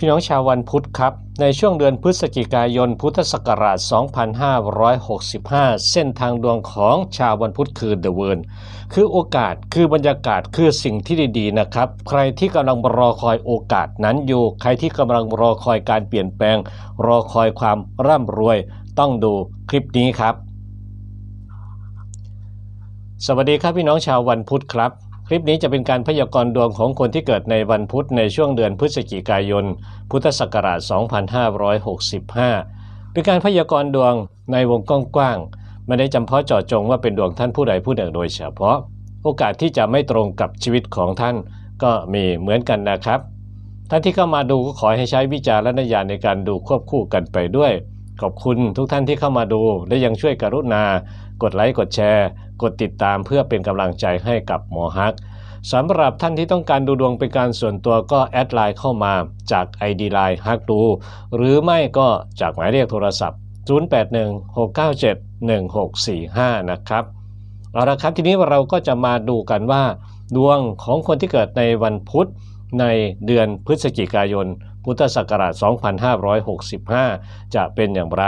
พี่น้องชาววันพุธครับ ในช่วงเดือนพฤศจิกายนพุทธศักราช 2565 เส้นทางดวงของชาววันพุธคือ The w o r l d คือโอกาสคือบรรยากาศคือสิ่งที่ดีๆนะครับ ใครที่กำลังรอคอยโอกาสนั้นอยู่ ใครที่กำลังรอคอยการเปลี่ยนแปลง รอคอยความร่ำรวย ต้องดูคลิปนี้ครับ สวัสดีครับพี่น้องชาววันพุธครับ คลิปนี้จะเป็นการพยากรณ์ดวงของคนที่เกิดในวันพุธในช่วงเดือนพฤศจิกายน พุทธศักราช 2565 เป็นการพยากรณ์ดวงในวงกว้างๆ ไม่ได้จำเพาะเจาะจงว่าเป็นดวงท่านผู้ใดผู้หนึ่งโดยเฉพาะ โอกาสที่จะไม่ตรงกับชีวิตของท่านก็มีเหมือนกันนะครับ ท่านที่เข้ามาดูก็ขอให้ใช้วิจารณญาณในการดูควบคู่กันไปด้วย ขอบคุณทุกท่านที่เข้ามาดู และยังช่วยกรุณา กดไลค์ กดแชร์ กดติดตามเพื่อเป็นกำลังใจให้กับหมอฮักสำหรับท่านที่ต้องการดูดวงเป็นการส่วนตัวก็แอดไลน์เข้ามาจาก ID ไลน์ฮักดู หรือไม่ก็จากหมายเลขโทรศัพท์ 0816971645 นะครับเอาละครับทีนี้เราก็จะมาดูกันว่า ดวงของคนที่เกิดในวันพุธในเดือนพฤศจิกายน พุทธศักราช 2565 จะเป็นอย่างไร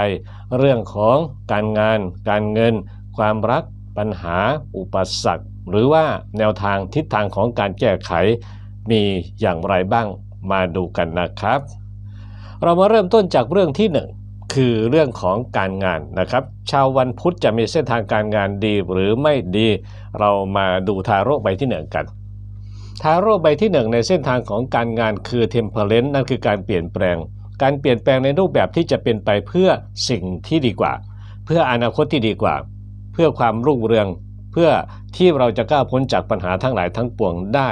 เรื่องของการงาน การเงิน ความรัก ปัญหา อุปสรรค หรือว่าแนวทางทิศทางของการแก้ไข มีอย่างไรบ้างมาดูกันนะครับ เรามาเริ่มต้นจากเรื่องที่หนึ่งคือเรื่องของการงานนะครับ ชาววันพุธจะมีเส้นทางการงานดีหรือไม่ดี เรามาดูทาโร่ใบที่หนึ่งกัน ทาโร่ใบที่หนึ่งในเส้นทางของการงานคือเทมเพลนนั่นคือการเปลี่ยนแปลง การเปลี่ยนแปลงในรูปแบบที่จะเป็นไปเพื่อสิ่งที่ดีกว่า เพื่ออนาคตที่ดีกว่า เพื่อความรุ่งเรือง เพื่อที่เราจะก้าวพ้นจากปัญหาทั้งหลายทั้งปวงได้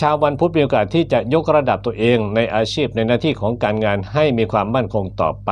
ชาววันพุธมีโอกาสที่จะยกระดับตัวเองในอาชีพในหน้าที่ของการงานให้มีความมั่นคงต่อไป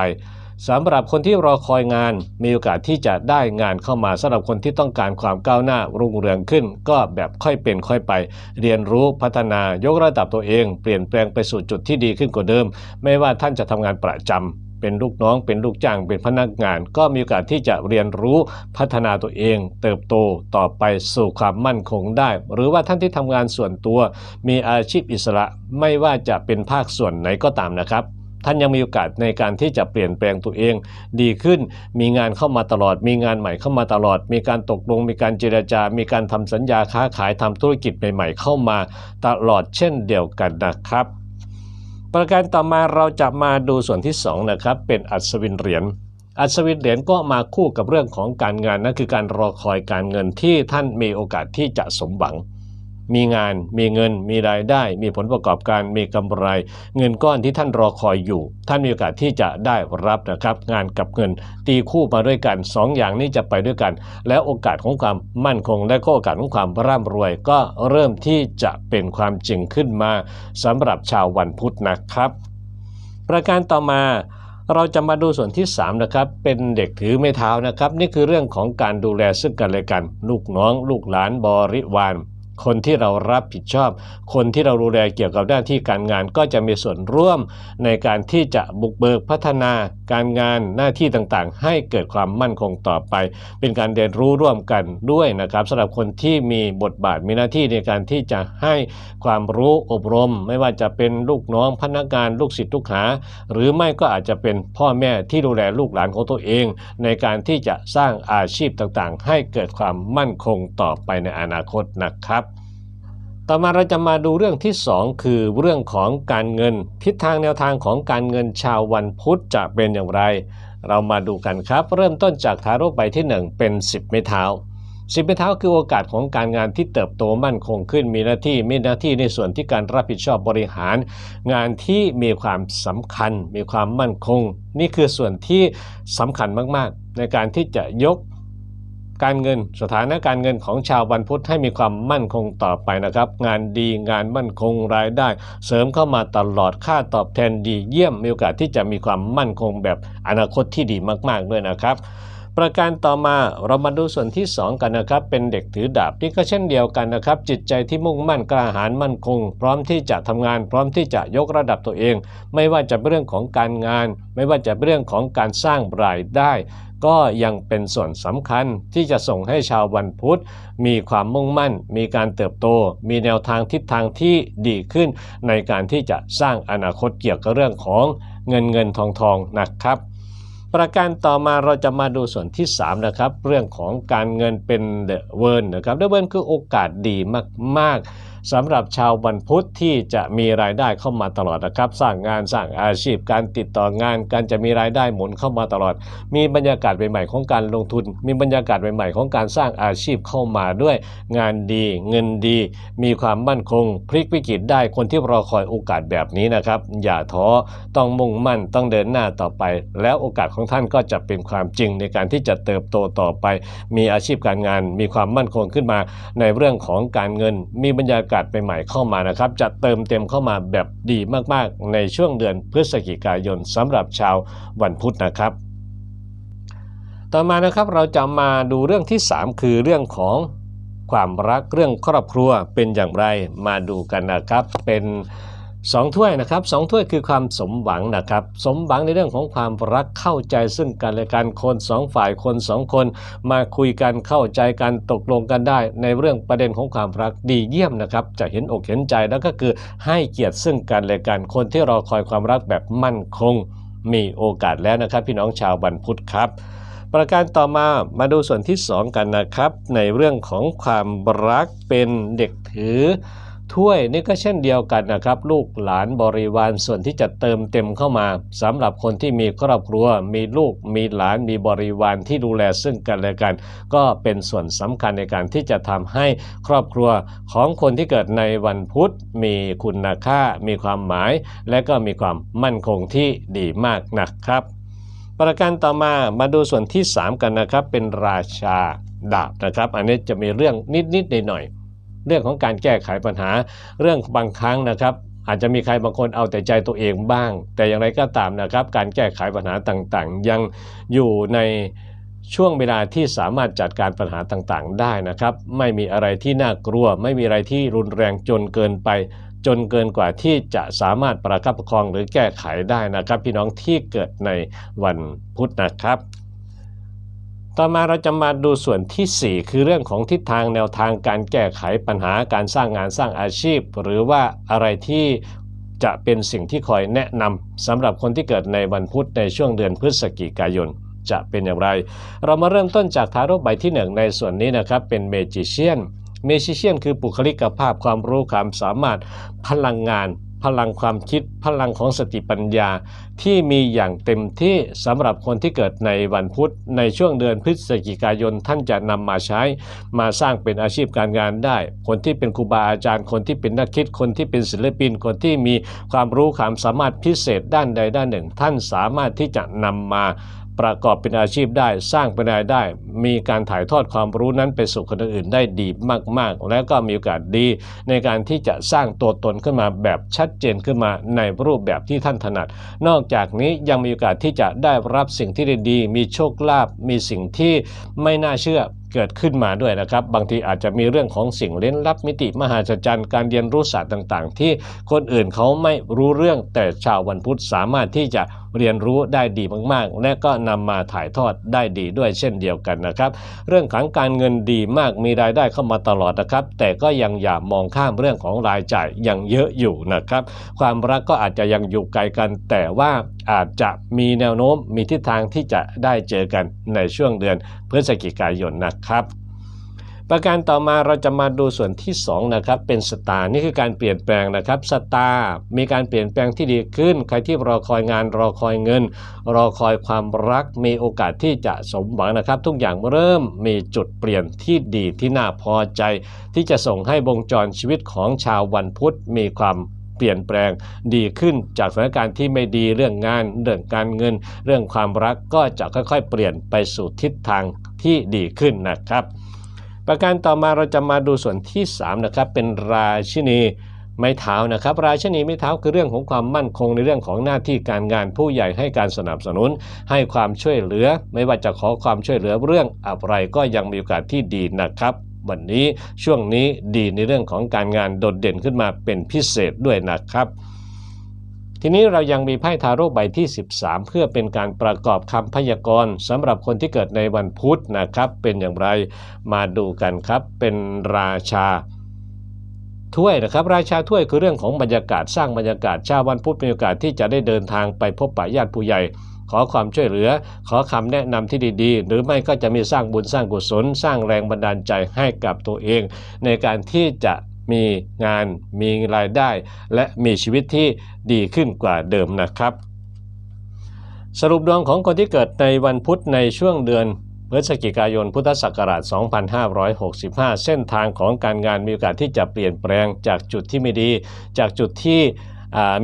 สำหรับคนที่รอคอยงานมีโอกาสที่จะได้งานเข้ามาสำหรับคนที่ต้องการความก้าวหน้ารุ่งเรืองขึ้น ก็แบบค่อยเป็นค่อยไป เรียนรู้พัฒนายกระดับตัวเอง เปลี่ยนแปลงไปสู่จุดที่ดีขึ้นกว่าเดิม ไม่ว่าท่านจะทำงานประจำเป็นลูกน้องเป็นลูกจ้างเป็นพนักงาน ก็มีโอกาสที่จะเรียนรู้พัฒนาตัวเอง เติบโตต่อไปสู่ความมั่นคงได้ หรือว่าท่านที่ทำงานส่วนตัว มีอาชีพอิสระไม่ว่าจะเป็นภาคส่วนไหนก็ตามนะครับ ท่านยังมีโอกาสในการที่จะเปลี่ยนแปลงตัวเอง ดีขึ้นมีงานเข้ามาตลอด มีงานใหม่เข้ามาตลอด มีการตกลง มีการเจรจา มีการทำสัญญาค้าขายทำธุรกิจใหม่ๆ เข้ามาตลอดเช่นเดียวกันนะครับ ประการต่อมาเราจะมาดูส่วนที่สองนะครับเป็นอัศวินเหรียญอัศวินเหรียญก็มาคู่กับเรื่องของการงานนั่นคือการรอคอยการเงินที่ท่านมีโอกาสที่จะสมหวัง มีงาน มีเงิน มีรายได้ มีผลประกอบการ มีกำไร เงินก้อนที่ท่านรอคอยอยู่ ท่านมีโอกาสที่จะได้รับนะครับ งานกับเงินตีคู่มาด้วยกันสองอย่างนี้จะไปด้วยกัน แล้วโอกาสของความมั่นคง และก็โอกาสของความร่ำรวย ก็เริ่มที่จะเป็นความจริงขึ้นมาสำหรับชาววันพุธนะครับ ประการต่อมาเราจะมาดูส่วนที่3นะครับเป็นเด็กถือไม้เท้านะครับ นี่คือเรื่องของการดูแลซึ่งกันและกัน ลูกน้อง ลูกหลานบริวาร คนที่เรารับผิดชอบ คนที่เราดูแลเกี่ยวกับหน้าที่การงานก็จะมีส่วนร่วมในการที่จะบุกเบิกพัฒนาการงานหน้าที่ต่างๆ ให้เกิดความมั่นคงต่อไป เป็นการเรียนรู้ร่วมกันด้วยนะครับสำหรับคนที่มีบทบาทมีหน้าที่ในการที่จะให้ความรู้อบรม ไม่ว่าจะเป็นลูกน้องพนักงานลูกศิษย์ลูกหา หรือไม่ก็อาจจะเป็นพ่อแม่ที่ดูแลลูกหลานของตัวเอง ในการที่จะสร้างอาชีพต่างๆ ให้เกิดความมั่นคงต่อไปในอนาคตนะครับ ต่อมาเราจะมาดูเรื่องที่ 2 คือเรื่องของการเงิน ทิศทางแนวทางของการเงินชาววันพุธจะเป็นอย่างไร เรามาดูกันครับ เริ่มต้นจากทาโร่ใบที่ 1 เป็น 10 ไม้เท้า 10 ไม้เท้าคือโอกาสของการงานที่เติบโตมั่นคงขึ้นมีหน้าที่มีหน้าที่ในส่วนที่การรับผิดชอบบริหาร งานที่มีความสำคัญ มีความมั่นคง นี่คือส่วนที่สำคัญมากๆ ในการที่จะยก การเงินสถานะการเงินของชาววันพุธให้มีความมั่นคงต่อไปนะครับ งานดีงานมั่นคงรายได้ เสริมเข้ามาตลอดค่าตอบแทนดีเยี่ยมมีโอกาสที่จะมีความมั่นคงแบบอนาคตที่ดีมาก ๆ ด้วยนะครับ ประการต่อมาเรามาดูส่วนที่ 2 กันนะครับ เป็นเด็กถือดาบนี่ก็เช่นเดียวกันนะครับ จิตใจที่มุ่งมั่นกล้าหาญมั่นคง พร้อมที่จะทำงาน พร้อมที่จะยกระดับตัวเอง ไม่ว่าจะเป็นเรื่องของการงาน ไม่ว่าจะเป็นเรื่องของการสร้างรายได้ ก็ยังเป็นส่วนสำคัญที่จะส่งให้ชาววันพุธ มีความมุ่งมั่น มีการเติบโต มีแนวทางทิศทางที่ดีขึ้น ในการที่จะสร้างอนาคตเกี่ยวกับเรื่องของเงินเงินทองทองนะครับ ประการต่อมาเราจะมาดูส่วนที่ 3 นะครับ เรื่องของการเงินเป็นเดอะเวิร์นนะครับเดอะเวิร์นคือโอกาสดีมากๆ สำหรับชาววันพุธที่จะมีรายได้เข้ามาตลอดนะครับ สร้างงานสร้างอาชีพ การติดต่องานการจะมีรายได้หมุนเข้ามาตลอด มีบรรยากาศใหม่ๆของการลงทุน มีบรรยากาศใหม่ๆของการสร้างอาชีพเข้ามาด้วย งานดีเงินดี มีความมั่นคง พลิกวิกฤตได้คนที่รอคอยโอกาสแบบนี้นะครับ อย่าท้อต้องมุ่งมั่นต้องเดินหน้าต่อไป แล้วโอกาสของท่านก็จะเป็นความจริงในการที่จะเติบโตต่อไป มีอาชีพการงาน มีความมั่นคงขึ้นมาในเรื่องของการเงิน มีบรรยากาศใหม่ๆเข้ามานะครับ จะเติมเต็มเข้ามาแบบดีมากๆ ในช่วงเดือนพฤศจิกายนสำหรับชาววันพุธนะครับ ต่อมานะครับเราจะมาดูเรื่องที่ 3 คือเรื่องของความรักเรื่องครอบครัวเป็นอย่างไรมาดูกันนะครับเป็น สองถ้วยนะครับสองถ้วยคือความสมหวังนะครับ สมหวังในเรื่องของความรักเข้าใจซึ่งกันและกันคนสองฝ่ายคนสองคนมาคุยกันเข้าใจกันตกลงกันได้ ในเรื่องประเด็นของความรักดีเยี่ยมนะครับ จะเห็นอกเห็นใจแล้วก็คือให้เกียรติซึ่งกันและกันคนที่รอคอยความรักแบบมั่นคง มีโอกาสแล้วนะครับ พี่น้องชาวบันพุธครับ ประการต่อมามาดูส่วนที่ 2 กันนะครับ ในเรื่องของความรักเป็นเด็กถือ ถ้วยนี่ก็เช่นเดียวกันนะครับ ลูกหลานบริวารส่วนที่จะเติมเต็มเข้ามาสำหรับคนที่มีครอบครัว มีลูกมีหลานมีบริวารที่ดูแลซึ่งกันและกัน ก็เป็นส่วนสำคัญในการที่จะทำให้ครอบครัวของคนที่เกิดในวันพุธ มีคุณค่า มีความหมาย และก็มีความมั่นคงที่ดีมากนะครับ ประการต่อมามาดูส่วนที่ 3 กันนะครับ เป็นราชาดาบนะครับ อันนี้จะมีเรื่องนิดๆหน่อยๆ เรื่องของการแก้ไขปัญหา เรื่องบางครั้งนะครับอาจจะมีใครบางคนเอาแต่ใจตัวเองบ้าง แต่อย่างไรก็ตามนะครับ การแก้ไขปัญหาต่างๆ ยังอยู่ในช่วงเวลาที่สามารถจัดการปัญหาต่างๆ ได้นะครับ ไม่มีอะไรที่น่ากลัว ไม่มีอะไรที่รุนแรงจนเกินไป จนเกินกว่าที่จะสามารถประคับประคองหรือแก้ไขได้นะครับ พี่น้องที่เกิดในวันพุธนะครับ ต่อมาเราจะมาดูส่วนทีสี่ 4 คือเรื่องของทิศทางแนวทางการแก้ไขปัญหาการสร้างงานสร้างอาชีพ หรือว่าอะไรที่จะเป็นสิ่งที่คอยแนะนำสำหรับคนที่เกิดในวันพุธในช่วงเดือนพฤศจิกายนจะเป็นอย่างไร เรามาเริ่มต้นจากทารกใบที่ 1 ในส่วนนี้นะครับ เป็นเมจิเชียนเมจิเชียนคือบุคลิกภาพความรู้ความสามารถพลังงาน พลังความคิดพลังของสติปัญญาที่มีอย่างเต็มที่สำหรับคนที่เกิดในวันพุธ ในช่วงเดือนพฤศจิกายนท่านจะนำมาใช้ มาสร้างเป็นอาชีพการงานได้ คนที่เป็นครูบาอาจารย์ คนที่เป็นนักคิด คนที่เป็นศิลปิน คนที่มีความรู้ความสามารถพิเศษด้านใดด้านหนึ่ง ท่านสามารถที่จะนำมา ประกอบเป็นอาชีพได้สร้างเป็นรายได้ มีการถ่ายทอดความรู้นั้นไปสู่คนอื่นได้ดีมากๆ และก็มีโอกาสดีในการที่จะสร้างตัวตนขึ้นมาแบบชัดเจนขึ้นมาในรูปแบบที่ท่านถนัด นอกจากนี้ยังมีโอกาสที่จะได้รับสิ่งที่ดีๆมีโชคลาภมีสิ่งที่ไม่น่าเชื่อเกิดขึ้นมาด้วยนะครับ บางทีอาจจะมีเรื่องของสิ่งเล่นลับมิติมหาศจรรย์การเรียนรู้ศาสตร์ต่าง ๆ ที่คนอื่นเขาไม่รู้เรื่องแต่ชาววันพุธสามารถที่จะ เรียนรู้ได้ดีมากๆ และก็นำมาถ่ายทอดได้ดีด้วยเช่นเดียวกันนะครับ เรื่องของการเงินดีมากมีรายได้เข้ามาตลอดนะครับ แต่ก็ยังอย่ามองข้ามเรื่องของรายจ่ายยังเยอะอยู่นะครับ ความรักก็อาจจะยังอยู่ไกลกัน แต่ว่าอาจจะมีแนวโน้มมีทิศทางที่จะได้เจอกันในช่วงเดือนพฤศจิกายนนะครับ ประการต่อมาเราจะมาดูส่วนที่2นะครับเป็นสตาร์นี่คือการเปลี่ยนแปลงนะครับสตาร์มีการเปลี่ยนแปลงที่ดีขึ้น ใครที่รอคอยงานรอคอยเงิน รอคอยความรักมีโอกาสที่จะสมหวังนะครับ ทุกอย่างเริ่มมีจุดเปลี่ยนที่ดีที่น่าพอใจ ที่จะส่งให้วงจรชีวิตของชาววันพุธมีความเปลี่ยนแปลงดีขึ้นจากสถานการณ์ที่ไม่ดีเรื่องงาน เรื่องการเงิน เรื่องความรักก็จะค่อยๆ เปลี่ยนไปสู่ทิศทางที่ดีขึ้นนะครับ ประการต่อมาเราจะมาดูส่วนที่ 3 นะครับ เป็นราชินีไม้เท้านะครับ ราชนีไม้เท้าคือเรื่องของความมั่นคงในเรื่องของหน้าที่การงานผู้ใหญ่ให้การสนับสนุน ให้ความช่วยเหลือ ไม่ว่าจะขอความช่วยเหลือเรื่องอะไรก็ยังมีโอกาสที่ดีนะครับวันนี้ช่วงนี้ดีในเรื่องของการงานโดดเด่นขึ้นมาเป็นพิเศษด้วยนะครับ ทีนี้เรายังมีไพ่ทาโร่ใบที่ 13 เพื่อเป็นการประกอบคำพยากรณ์สำหรับคนที่เกิดในวันพุธนะครับ เป็นอย่างไรมาดูกันครับ เป็นราชาถ้วยนะครับราชาถ้วยคือเรื่องของบรรยากาศสร้างบรรยากาศชาววันพุธมีโอกาสที่จะได้เดินทางไปพบปะญาติผู้ใหญ่ ขอความช่วยเหลือ ขอคำแนะนำที่ดีๆ หรือไม่ก็จะมีสร้างบุญสร้างกุศล สร้างแรงบันดาลใจให้กับตัวเอง ในการที่จะ มีงานมีรายได้ และมีชีวิตที่ดีขึ้นกว่าเดิมนะครับ สรุปดวงของคนที่เกิดในวันพุธในช่วงเดือนพฤศจิกายนพุทธศักราช 2565 เส้นทางของการงานมีโอกาสที่จะเปลี่ยนแปลงจากจุดที่ไม่ดี จากจุดที่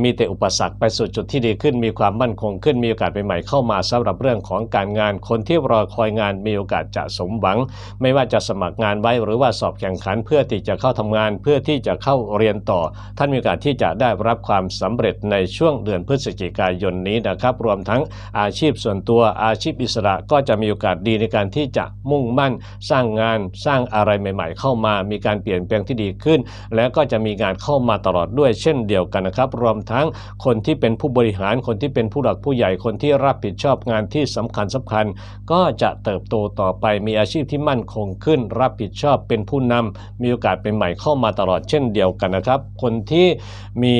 มีแต่อุปสรรคไปสู่จุดที่ดีขึ้น มีความมั่นคงขึ้น มีโอกาสใหม่ๆเข้ามาสำหรับเรื่องของการงาน คนที่รอคอยงานมีโอกาสจะสมหวัง ไม่ว่าจะสมัครงานไว้หรือว่าสอบแข่งขันเพื่อที่จะเข้าทำงาน เพื่อที่จะเข้าเรียนต่อ ท่านมีโอกาสที่จะได้รับความสำเร็จในช่วงเดือนพฤศจิกายนนี้นะครับ รวมทั้งอาชีพส่วนตัวอาชีพอิสระก็จะมีโอกาสดีในการที่จะมุ่งมั่นสร้างงานสร้างอะไรใหม่ ๆ เข้ามา มีการเปลี่ยนแปลงที่ดีขึ้น แล้วก็จะมีงานเข้ามาตลอดด้วยเช่นเดียวกันนะครับรวมทั้งคนที่เป็นผู้บริหารคนที่เป็นผู้หลักผู้ใหญ่คนที่รับผิดชอบงานที่สำคัญสำคัญ ก็จะเติบโตต่อไปมีอาชีพที่มั่นคงขึ้น รับผิดชอบเป็นผู้นำมีโอกาสเป็นใหม่เข้ามาตลอดเช่นเดียวกันนะครับ คนที่มี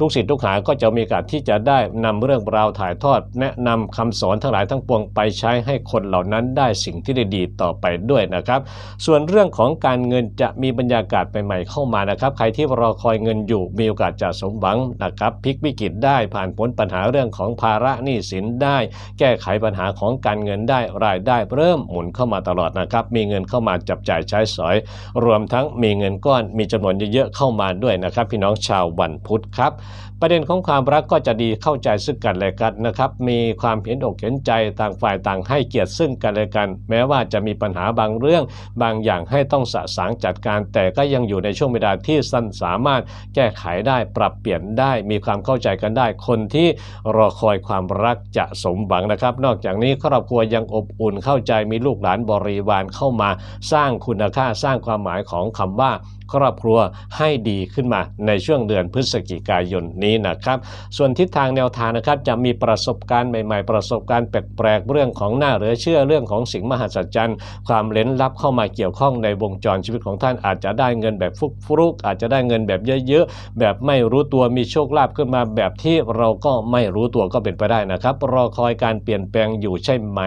ลูกศิษย์ลูกหาก็จะมีโอกาสที่จะได้นำเรื่องราวถ่ายทอด แนะนำคำสอนทั้งหลายทั้งปวงไปใช้ให้คนเหล่านั้นได้สิ่งที่ดีๆต่อไปด้วยนะครับ ส่วนเรื่องของการเงินจะมีบรรยากาศใหม่ๆเข้ามานะครับ ใครที่รอคอยเงินอยู่มีโอกาสจะสมหวังนะครับพลิกวิกฤตได้ผ่านพ้นปัญหาเรื่องของภาระหนี้สินได้ แก้ไขปัญหาของการเงินได้รายได้เริ่มหมุนเข้ามาตลอดนะครับ มีเงินเข้ามาจับจ่ายใช้สอย รวมทั้งมีเงินก้อนมีจำนวนเยอะๆเข้ามาด้วยนะครับ พี่น้องชาววันพุธครับ ประเด็นของความรักก็จะดีเข้าใจซึ่งกันและกันนะครับ มีความเห็นอกเห็นใจต่างฝ่ายต่างให้เกียรติซึ่งกันและกัน แม้ว่าจะมีปัญหาบางเรื่อง บางอย่างให้ต้องสะสางจัดการ แต่ก็ยังอยู่ในช่วงเวลาที่สั้นสามารถแก้ไขได้ปรับเปลี่ยนได้มีความเข้าใจกันได้ คนที่รอคอยความรักจะสมหวังนะครับ นอกจากนี้ครอบครัวยังอบอุ่นเข้าใจมีลูกหลานบริวารเข้ามา สร้างคุณค่าสร้างความหมายของคำว่าครอบครัวให้ดีขึ้นมาในช่วงเดือนพฤศจิกายนนี้นะครับ ส่วนทิศทางแนวทางนะครับจะมีประสบการณ์ใหม่ ๆ ประสบการณ์แปลกๆเรื่องของหน้าเหลือเชื่อเรื่องของสิ่งมหัศจรรย์ ความเล้นลับเข้ามาเกี่ยวข้องในวงจรชีวิตของท่านอาจจะได้เงินแบบฟุกฟุกอาจจะได้เงินแบบเยอะๆแบบไม่รู้ตัวมีโชคลาภขึ้นมาแบบที่เราก็ไม่รู้ตัวก็เป็นไปได้นะครับรอคอยการเปลี่ยนแปลงอยู่ใช่ไหม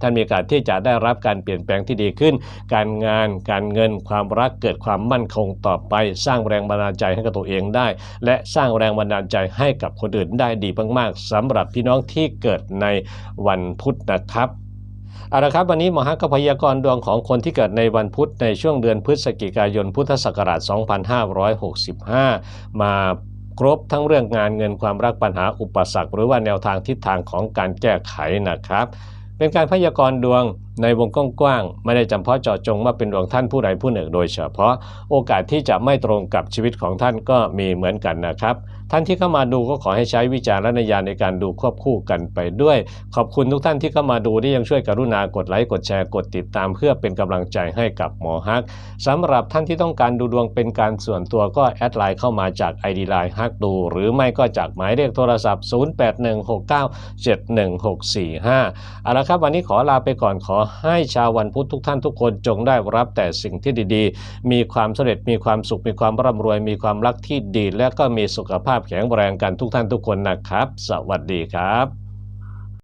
ท่านมีโอกาสที่จะได้รับการเปลี่ยนแปลงที่ดีขึ้น การงานการเงินความรักเกิดความมั่นคงงต่อไป สร้างแรงบันดาลใจให้กับตัวเองได้ และสร้างแรงบันดาลใจให้กับคนอื่นได้ดีมากๆสำหรับพี่น้องที่เกิดในวันพุธนะครับเอาละครับวันนี้มอฮักพยากรดวงของคนที่เกิดในวันพุธในช่วงเดือนพฤศจิกายนพุทธศักราช 2565 มาครบทั้งเรื่องงานเงินความรักปัญหาอุปสรรค หรือว่าแนวทางทิศทางของการแก้ไขนะครับ เป็นการพยากรดวงในวงกว้างๆไม่ได้จำเพาะเจาะจงว่าเป็นดวงท่านผู้ใดผู้หนึ่ง โดยเฉพาะโอกาสที่จะไม่ตรงกับชีวิตของท่านก็มีเหมือนกันนะครับ ท่านที่เข้ามาดูก็ขอให้ใช้วิจารณญาณในการดูควบคู่กันไปด้วย ขอบคุณทุกท่านที่เข้ามาดูที่ยังช่วยกรุณากดไลค์กดแชร์กดติดตาม เพื่อเป็นกำลังใจให้กับหมอฮักสำหรับท่านที่ต้องการดูดวงเป็นการส่วนตัวก็แอดไลน์เข้ามาจาก ID Line ฮักดู หรือไม่ก็จากหมายเลขโทรศัพท์ 0816971645เอาละครับวันนี้ขอลาไปก่อนขอให้ชาววันพุธทุกท่านทุกคนจงได้รับแต่สิ่งที่ดีๆ มีความสำเร็จมีความสุขมีความร่ำรวย มีความรักที่ดี และก็มีสุขภาพแข็งแรงกันทุกท่านทุกคนนะครับ สวัสดีครับ